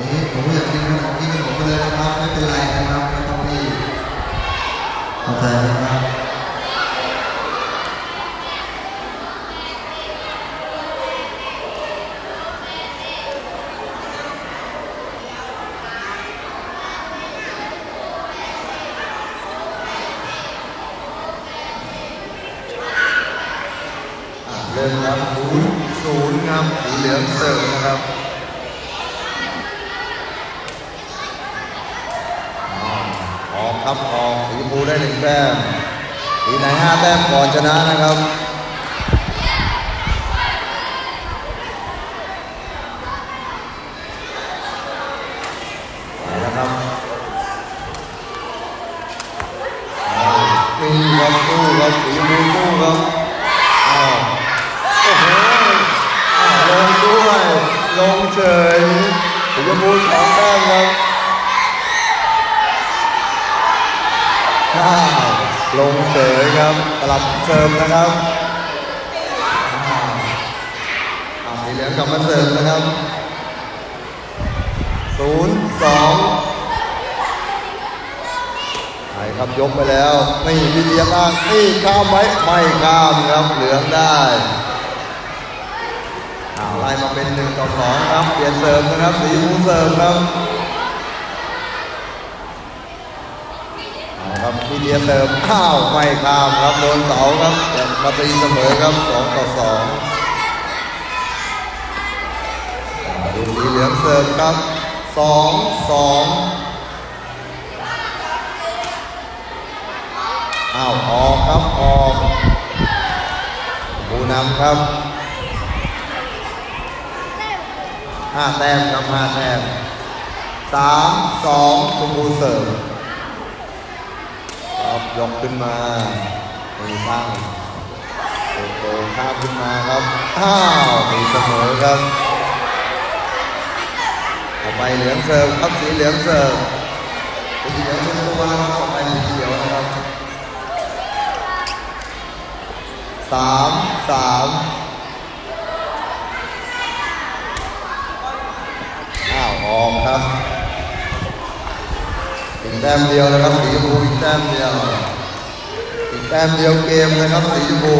นี้ผมอยากกินขนมกินขนมไปเลยนะครับ ไม่เป็นไรนะครับไม่ต้องรีบเข้าใจนะครับเริ่มครับศูนย์ศูนย์ครับสีเหลืองเสร์ฟนะครับอ่าออก ครับออกสีชมพูได้หนึ่งแต้มสีไหนห้าแต้มก่อนชนะนะครับเอาละครับเอานี่ครับสู้ครับสีภูสู้ครับอ้าวโอ้โหอ้าวลงด้วยลงเฉยสีชมพูสองแต้มครับ อ้าว ลงเฉยครับกลับเสร์ฟนะครับอาวอ้าวสีเหลืองกลับมาเสร์ฟนะครับศูนย์สองไหนครับยกไปแล้วนี่วิเดียบ้างนี่ข้ามไหมไม่ข้ามครับเหลืองได้อ้าไล่มาเป็นหนึ่งต่อสองครับเปลี่ยนเสร์ฟนะครับสีมพูเสิร์ฟครับ เอาครับ พี่เดียเติมอ้าวไม่ข้ามครับโดนเสาครับแต่มาตีเสมอครับสองต่อสองดูสีเหลืองเสิร์ฟครับสองสองอ้าวออกครับออกบูนำครับห้าแต้มครับห้าแต้มสามสองชมพูเสิร์ฟ ครับยกขึ้นมามือข้างโตโตข้ามขึ้นมาครับ อ้าวมีเสมอครับต่อไปเหลืองเสิร์ฟครับสีเหลืองเสิร์ฟสีเหลืองเป็นตัวนะครับต่อไปสีเขียวนะครับสามสามอ้าวออกครับ อีกแต้มเดียวนะครับสีชมพูอีกแต้มเดียวอีกแต้มเดียวเกมนะครับสีชมพู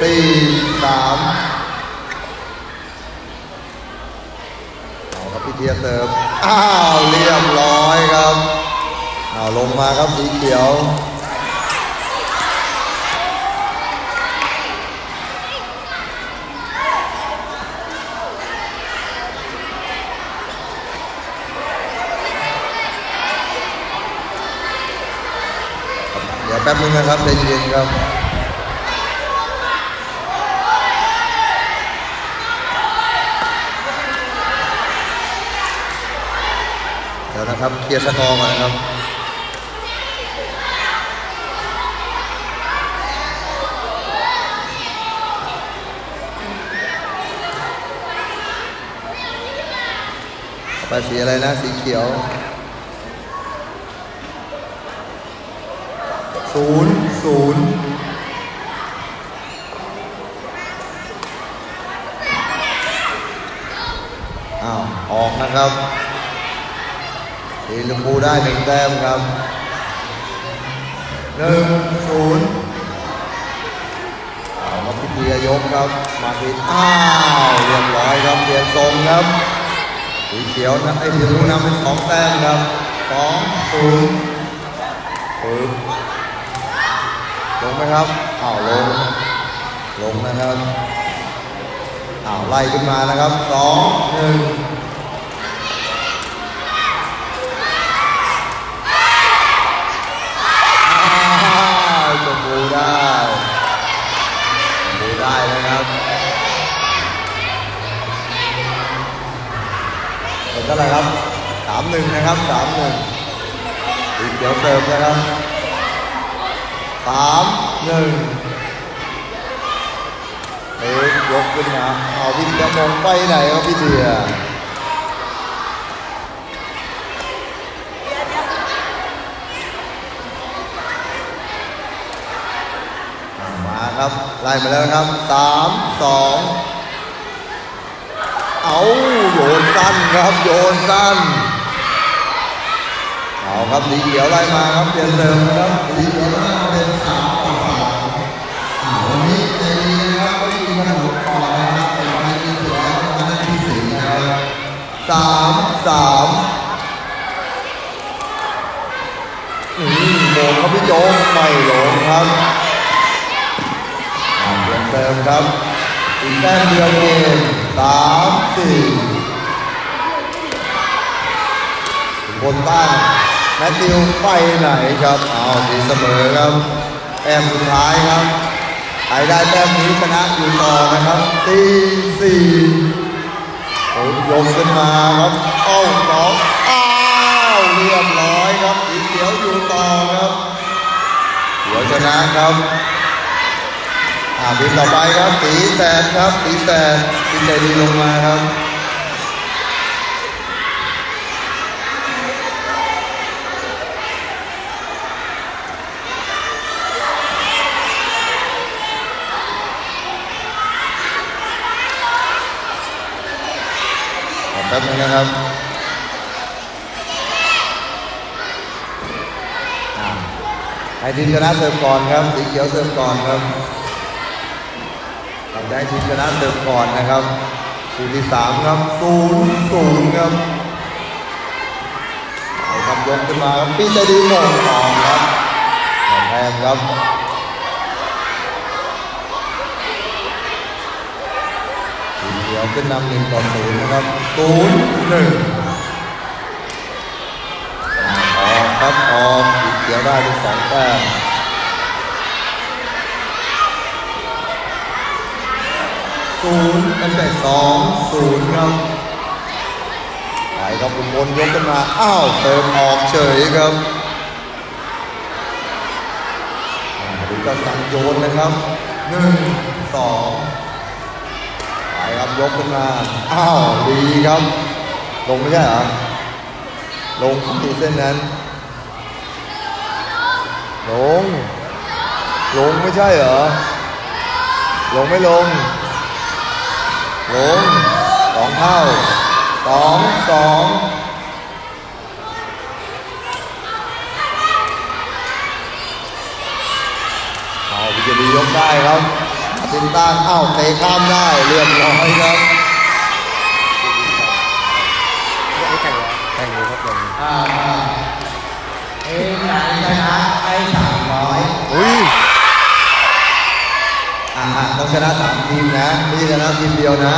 สี่สามเอาครับพี่เทียเติมอ้าวเรียบร้อยครับเอาลงมาครับสีเขียว เดี๋ยวแป๊บนึงนะครับใจเย็นๆครับเดี๋ยวนะครับเคลียร์สกอร์ก่อนนะครับไปสีอะไรนะสีเขียว ศูนย์ศูนย์อ้าวออกนะครับสีชมพูได้หนึ่งแต้มครับหนึ่งศูนย์เอาครับพิธียกครับ มาทีอ้าวเรียบร้อยครับเปลี่ยนทรงครับสีเขียวนะไอ้สีชมพูนำเป็นสองแต้มครับสองศูนย์ปึ๊บ ลงไหมครับอ้าวลง ลงนะครับอ้าวไล่ขึ้นมานะครับสองหนึ่งอ้าวชมพูได้ชมพูได้นะครับเป็นเท่าไหร่ครับสามหนึ่งนะครับสามหนึ่งสีเขียวเสิร์ฟนะครับ สามหนึ่งเอ๊ะยกขึ้นมาเอาพี่เดียมองไปไหนครับพี่เดียมาครับ ไล่มาแล้วครับสามสองเอาโยนสั้นครับ โยนสั้น เอาครับสีเขียวไล่มาครับเปลี่ยนเดิมนะครับสีเขียวหน้าเป็นสามต่อสามอ่าวันนี้ใจดีนะครับไม่ได้กินขนมก่อนนะครับเป็นใครกินเสร็จแล้วก็มานั่งที่สีนะครับสามสามอืมโมงครับพี่โจ๊กไม่หลงครับอ่าเปลี่ยนเติมครับอีกแต้มเดียวเองสามสี่บนบ้าน แมทธิวไปไหนครับเอาวตีเสมอครับแต้มสุดท้ายครับใครได้แต้มนี้ชนะอยู่ต่อนะครับสี่สี่โอ้ยยกขึ้นมาครับเอ้าสองอ้าวเรียบร้อยครับสีเขียวอยู่ต่อครับเขียวชนะครับอ่าทีมต่อไปครับสีแสดครับสีแสดทีมใจดีลงมาครับ แป๊บนึงนะครับอ่าให้ทีมชนะเสิร์ฟก่อนครับ สีเขียวเสิร์ฟก่อนครับทำได้ทีมชนะเสิร์ฟก่อนนะครับทีมที่สามครับศูนย์ศูนย์ครับเอครับยกขึ้นมาครับพี่ใจดีหมงทองครับแทนครับ ทีมเขียวขึ้นนำหนึ่งต่อศูนย์นะครับศูนย์หนึ่งออกครับออกสีเขียวได้เป็นสองแต้มศูนย์ตั้งแต่สองศูนย์ครับไปครับคุณบนยกขึ้นมาอ้าวเติมออกเฉยครับดูกระสังโยนนะครับหนึ่งสอง ครับยกขึ้นมา อ้าว ดีครับ ลงไม่ใช่เหรอ ลงที่เส้นนั้น ลง ลงไม่ใช่เหรอ ลงไม่ลง ลงสองเท่าสองสองเอาวิจารียกได้ครับ ตินต้านเอ้าเตะข้ามได้เรียบร้อยครับแข่งเลยครับผมอ่าเอ็มไหนชนะไปสามร้อยอุ้ยอ่าต้องชนะสามทีมนะไม่ใช่ชนะทีมเดียวนะ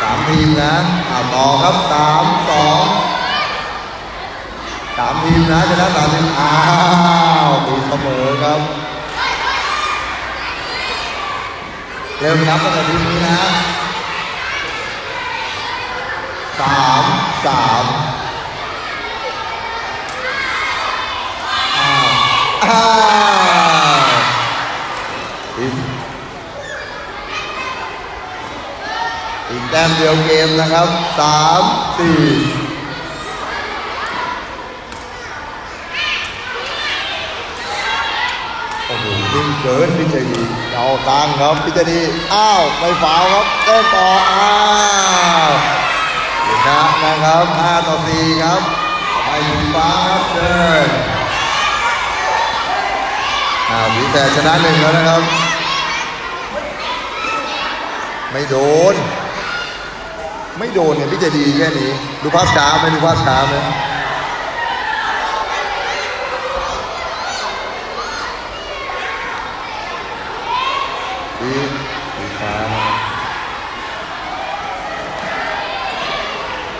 สามทีมนะอ่าต่อครับสามสองสามทีมนะชนะสามทีมอ้าวตีเสมอครับ เริ่มนับตั้งแต่ทีนี้นะสามสามอ้าวอีกอีกแต้มเดียวเกมนะครับสามสี่โอ้โหนิ่งเกินพี่ใจดี เอาตังครับพี่ใจดีอ้าวไม่าวครับเต้นต่ออ้าวชนะนะครับ5ต่อ4ครับไปสีฟ้าครับเชิญอ้าวสีแสดชนะหนึ่งแล้วนะครับ ไม่โดน ไม่โดนเนี่ยพี่ใจดีแค่นี้ดูภาพช้าไหมดูภาพช้าไหม ดีสีฟ้า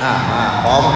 อ่ามาพร้อม